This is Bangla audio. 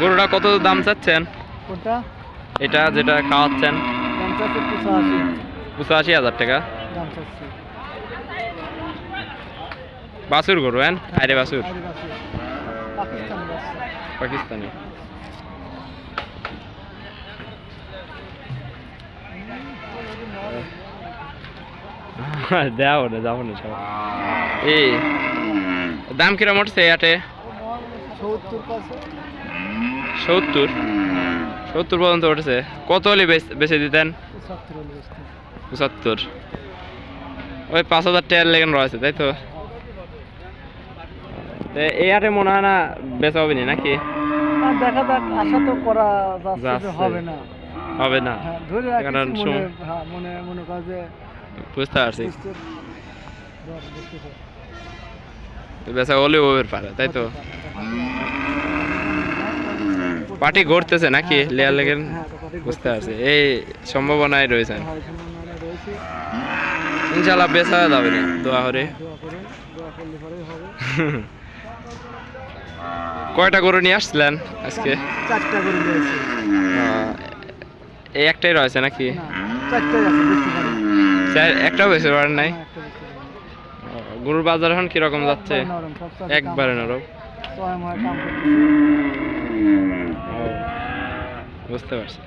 গরুটা কত দাম চাচ্ছেন? কোনটা? এটা যেটা খাওয়াচ্ছেন। পঁচাশি। হাজার টাকা। বাছুর গরু হ্যাঁ? আরে বাছুর। আদিবাসী পাকিস্তানি দেওয়া না যাব না। সব এই দাম কিরম উঠছে আটে সত্তর কাছে সত্তর? সত্তর পর্যন্ত উঠেছে। কত হলে বেচে দিতেন? পঁচাত্তর ওই পাঁচ হাজার টাকার লেগে রয়েছে তাই তো? এই হাটে মনে হয় না বেচা হবে নাকি? দেখা যাক। আশা তো করা যাচ্ছে হবে না। হবে না। হ্যাঁ কারণ মনে হ্যাঁ মনে যে বুঝতে পারছি। বেচা হলেও হবে পারে তাই তো? পার্টি ঘুরতেছে নাকি? হ্যাঁ, লেয়ার পার্টি লেগে ঘুরতেছে, হ্যাঁ, পার্টি বুঝতে। পারছি এই সম্ভাবনায় রয়েছেন হ্যাঁ, সম্ভাবনা রয়েছে। ইনশাল্লাহ বেচা যাবে না দোয়া হবে। কয়টা গরু নিয়ে আসছিলেন আজকে? চারটা আহ, এই একটাই রয়েছে নাকি? চারটাই আছে চার- একটাও বেশি নাই হ্যাঁ, একটা বেশি পারি। আহ, গরুর বাজার এখন কীরকম যাচ্ছে? একবারে নরম, বুঝতে চারটে